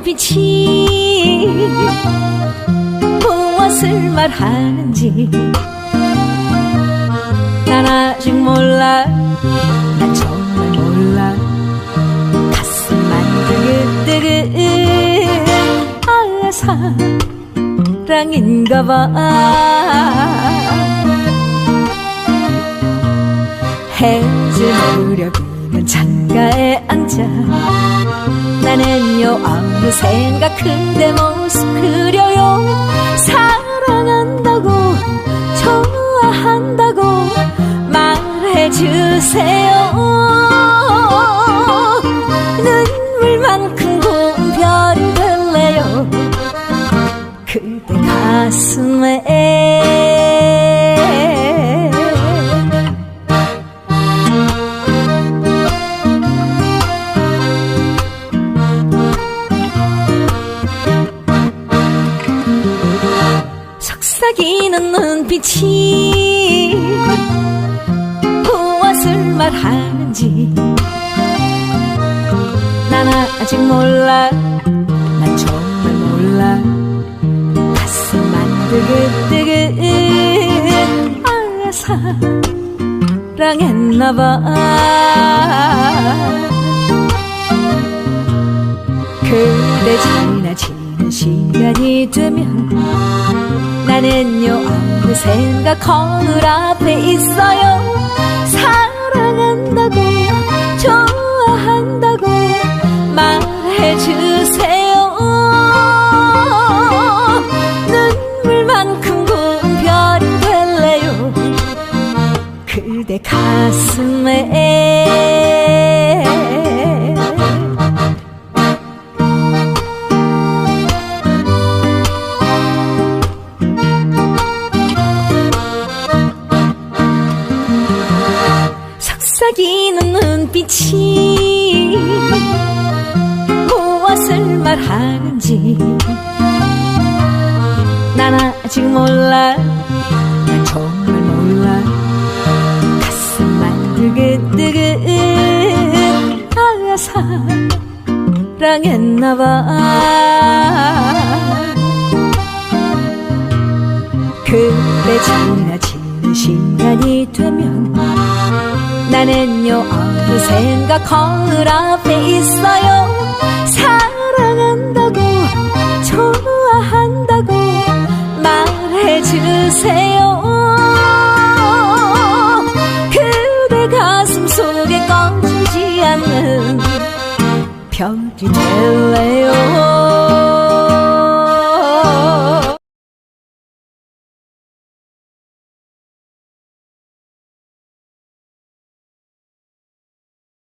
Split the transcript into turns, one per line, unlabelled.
눈빛이 무엇을 말하는지 난 아직 몰라. 난 정말 몰라. 가슴만 뜨긋뜨긋 아 사랑인가 봐. 해질 무렵이 면 창가에 앉아. 나는 요 아무 생각 그대 모습 그려요. 사랑한다고 좋아한다고 말해주세요. 눈물만큼 고운 별이 될래요? 그대 가슴에 속삭이는 눈빛이 무엇을 말하는지 난 아직 몰라 난 정말 몰라 가슴만 뜨긋뜨긋 아 사랑했나봐 그대 지나치는 시간이 되면 나는요 아무 생각 거울 앞에 있어요. 사랑한다고 좋아한다고 말해주세요. 눈물만큼 고운 별이 될래요? 그대 가슴에 속삭이는 눈빛이 무엇을 말하는지 난 아직 몰라 난 정말 몰라 가슴만 뜨긋뜨긋 아 사랑했나봐 그대 지나치는 시간이 되면 나는요 아무 생각 거울 앞에 있어요. 사랑한다고 좋아한다고 말해주세요. 그대 가슴 속에 꺼지지 않는 별이